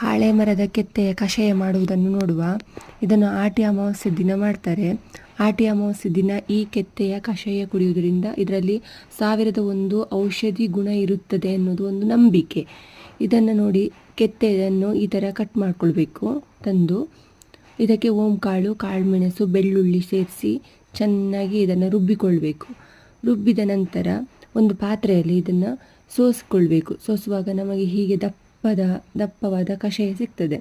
ಹಾಳೆ ಮರದ ಕೆತ್ತೆಯ ಕಷಾಯ ಮಾಡುವುದನ್ನು ನೋಡುವ. ಇದನ್ನು ಆಟಿ ಅಮಾವಾಸ್ಯೆ ದಿನ ಮಾಡ್ತಾರೆ. ಆಟಿ ಅಮಾವಾಸ್ಯೆ ದಿನ ಈ ಕೆತ್ತೆಯ ಕಷಾಯ ಕುಡಿಯುವುದರಿಂದ ಇದರಲ್ಲಿ ಸಾವಿರದ ಒಂದು ಔಷಧಿ ಗುಣ ಇರುತ್ತದೆ ಅನ್ನೋದು ಒಂದು ನಂಬಿಕೆ. ಇದನ್ನು ನೋಡಿ ಕೆತ್ತೆಯನ್ನು ಈ ಥರ ಕಟ್ ಮಾಡ್ಕೊಳ್ಬೇಕು. ತಂದು ಇದಕ್ಕೆ ಓಂ ಕಾಳು ಕಾಳುಮೆಣಸು, ಬೆಳ್ಳುಳ್ಳಿ ಸೇರಿಸಿ ಚೆನ್ನಾಗಿ ಇದನ್ನು ರುಬ್ಬಿಕೊಳ್ಬೇಕು. ರುಬ್ಬಿದ ನಂತರ ಒಂದು ಪಾತ್ರೆಯಲ್ಲಿ ಇದನ್ನು ಸೋಸ್ಕೊಳ್ಬೇಕು. ಸೋಸುವಾಗ ನಮಗೆ ಹೀಗೆ ದಪ್ಪದ, ದಪ್ಪವಾದ ಕಷಾಯ ಸಿಗ್ತದೆ.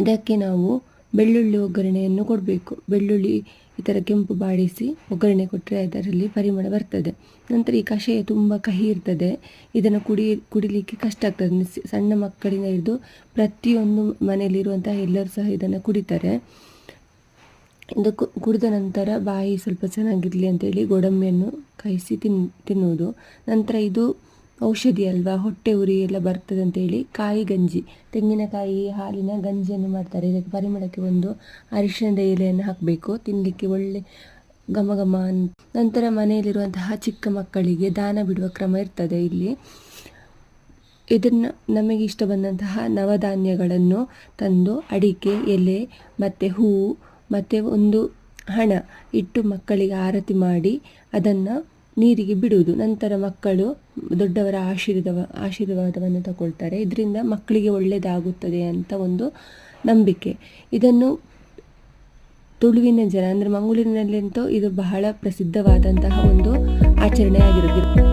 ಇದಕ್ಕೆ ನಾವು ಬೆಳ್ಳುಳ್ಳಿ ಒಗ್ಗರಣೆಯನ್ನು ಕೊಡಬೇಕು. ಬೆಳ್ಳುಳ್ಳಿ ಈ ಥರ ಕೆಂಪು ಬಾಡಿಸಿ ಒಗ್ಗರಣೆ ಕೊಟ್ಟರೆ ಅದರಲ್ಲಿ ಪರಿಮಳ ಬರ್ತದೆ. ನಂತರ ಈ ಕಷಾಯ ತುಂಬ ಕಹಿ ಇರ್ತದೆ. ಇದನ್ನು ಕುಡಿ, ಕುಡಿಲಿಕ್ಕೆ ಕಷ್ಟ ಆಗ್ತದೆ. ಸಣ್ಣ ಮಕ್ಕಳಿಂದ ಹಿಡಿದು ಪ್ರತಿಯೊಂದು ಮನೆಯಲ್ಲಿರುವಂತಹ ಎಲ್ಲರೂ ಸಹ ಇದನ್ನು ಕುಡಿತಾರೆ. ಇದು ಕುಡಿದ ನಂತರ ಬಾಯಿ ಸ್ವಲ್ಪ ಚೆನ್ನಾಗಿರಲಿ ಅಂತೇಳಿ ಗೋಡಂಬಿಯನ್ನು ಕಾಯಿಸಿ ತಿನ್, ತಿನ್ನುವುದು. ನಂತರ ಇದು ಔಷಧಿ ಅಲ್ವಾ? ಹೊಟ್ಟೆ ಉರಿ ಎಲ್ಲ ಬರ್ತದೆ ಅಂತೇಳಿ ಕಾಯಿ ಗಂಜಿ, ತೆಂಗಿನಕಾಯಿ ಹಾಲಿನ ಗಂಜಿಯನ್ನು ಮಾಡ್ತಾರೆ. ಇದಕ್ಕೆ ಪರಿಮಳಕ್ಕೆ ಒಂದು ಅರಿಶಿಣದ ಎಲೆಯನ್ನು ಹಾಕಬೇಕು. ತಿನ್ನಲಿಕ್ಕೆ ಒಳ್ಳೆ ಘಮ ಘಮ ಅನ್- ನಂತರ ಮನೆಯಲ್ಲಿರುವಂತಹ ಚಿಕ್ಕ ಮಕ್ಕಳಿಗೆ ದಾನ ಬಿಡುವ ಕ್ರಮ ಇರ್ತದೆ ಇಲ್ಲಿ. ಇದನ್ನು ನಮಗೆ ಇಷ್ಟ ಬಂದಂತಹ ನವಧಾನ್ಯಗಳನ್ನು ತಂದು ಅಡಿಕೆ, ಎಲೆ, ಮತ್ತು ಹೂವು, ಮತ್ತು ಒಂದು ಹಣ ಇಟ್ಟು ಮಕ್ಕಳಿಗೆ ಆರತಿ ಮಾಡಿ ಅದನ್ನು ನೀರಿಗೆ ಬಿಡುವುದು. ನಂತರ ಮಕ್ಕಳು ದೊಡ್ಡವರ ಆಶೀರ್ವ ಆಶೀರ್ವಾದವನ್ನು ತಗೊಳ್ತಾರೆ. ಇದರಿಂದ ಮಕ್ಕಳಿಗೆ ಒಳ್ಳೆಯದಾಗುತ್ತದೆ ಅಂತ ಒಂದು ನಂಬಿಕೆ. ಇದನ್ನು ತುಳುವಿನ ಜನ, ಅಂದರೆ ಮಂಗಳೂರಿನಲ್ಲಂತೂ ಇದು ಬಹಳ ಪ್ರಸಿದ್ಧವಾದಂತಹ ಒಂದು ಆಚರಣೆ ಆಗಿರೋದು